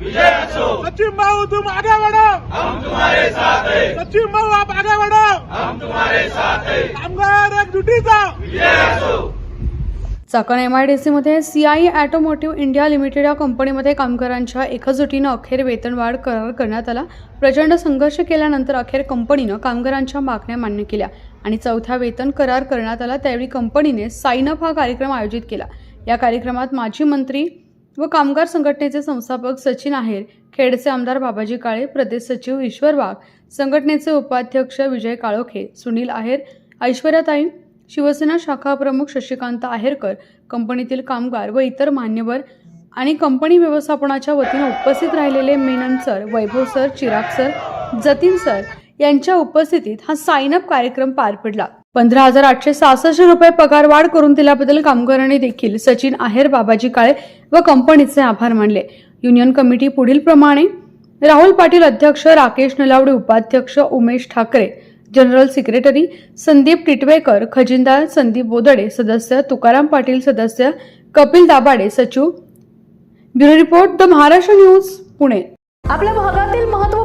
सचिन भाऊ तुम आगे बढ़ो हम तुम्हारे साथ हैं. सचिन भाऊ आप आगे बढ़ो हम तुम्हारे साथ हैं. कामगार एक जुटीचा चाकण एमआयडीसीमध्ये सीआय ऑटोमोटिव्ह इंडिया लिमिटेड या कंपनीमध्ये कामगारांच्या एकजुटीनं अखेर वेतनवाढ करार करण्यात आला. प्रचंड संघर्ष केल्यानंतर अखेर कंपनीनं कामगारांच्या मागण्या मान्य केल्या आणि चौथ्या वेतन करार करण्यात आला. त्यावेळी कंपनीने साइन अप हा कार्यक्रम आयोजित केला. या कार्यक्रमात माजी मंत्री व कामगार संघटनेचे संस्थापक सचिन आहेर खेडचे आमदार बाबाजी काळे प्रदेश सचिव ईश्वर वाघ संघटनेचे उपाध्यक्ष विजय काळोखे सुनील आहेर ऐश्वर्याताई शिवसेना शाखा प्रमुख शशिकांत आहेरकर कंपनीतील कामगार व इतर मान्यवर आणि कंपनी व्यवस्थापनाच्या वतीनं उपस्थित राहिलेले Menon sir Vaibhav sir Chirag sir Jatin sir यांच्या उपस्थितीत हा साइन अप कार्यक्रम पार पडला. पंधरा हजार आठशे सहासष्ट रुपये पगार वाढ करून दिल्याबद्दल कामगारांनी देखील सचिन आहेर बाबाजी काळे व कंपनीचे आभार मानले. युनियन कमिटी पुढील प्रमाणे राहुल पाटील अध्यक्ष राकेश नलावडे उपाध्यक्ष उमेश ठाकरे जनरल सेक्रेटरी संदीप टिटवेकर खजिनदार संदीप बोदडे सदस्य तुकाराम पाटील सदस्य कपिल दाभाडे सचिव. Bureau report the Maharashtra news Pune. आपल्या भागातील महत्त्व